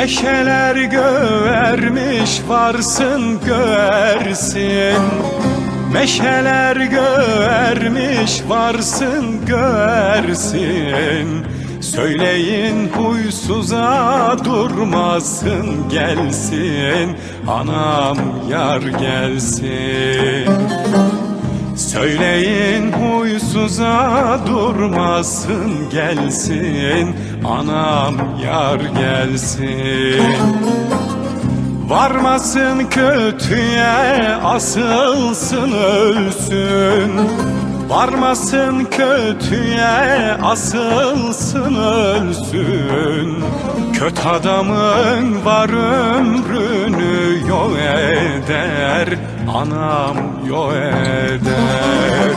Meşeler gövermiş varsın göğersin. Meşeler gövermiş varsın göğersin. Söyleyin huysuza durmasın gelsin. Anam yar gelsin. Söyleyin huysuza durmasın gelsin Anam yar gelsin. Varmasın kötüye asılsın ölsün. Varmasın kötüye asılsın ölsün. Kötü adamın var eder Anam yok eder.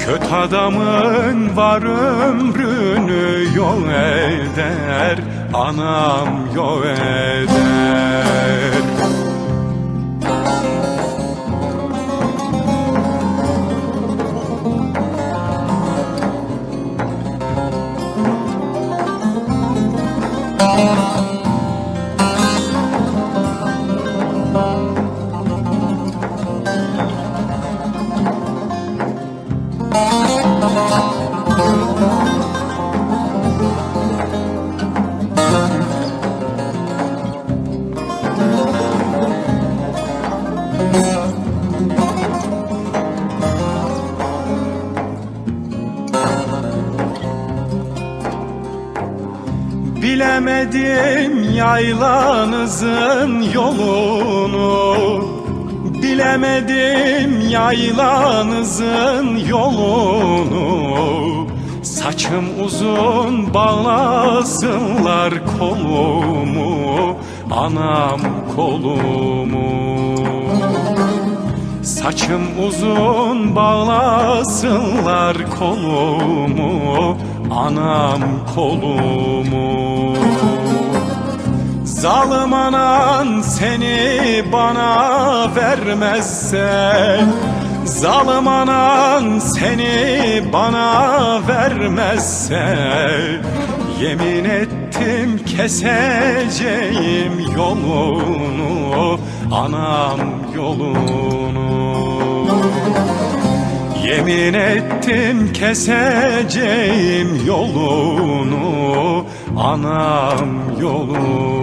Kötü adamın var ömrünü yol eder Anam yol eder Bilemedim yaylanızın yolunu. Bilemedim yaylanızın yolunu. Saçım uzun bağlasınlar kolumu. Anam kolumu. Saçım uzun bağlasınlar kolumu Anam kolumu. Zalim anan seni bana vermezse Zalim anan seni bana vermezse Yemin ettim keseceğim yolunu Anam yolunu Yemin ettim keseceğim yolunu Anam yolunu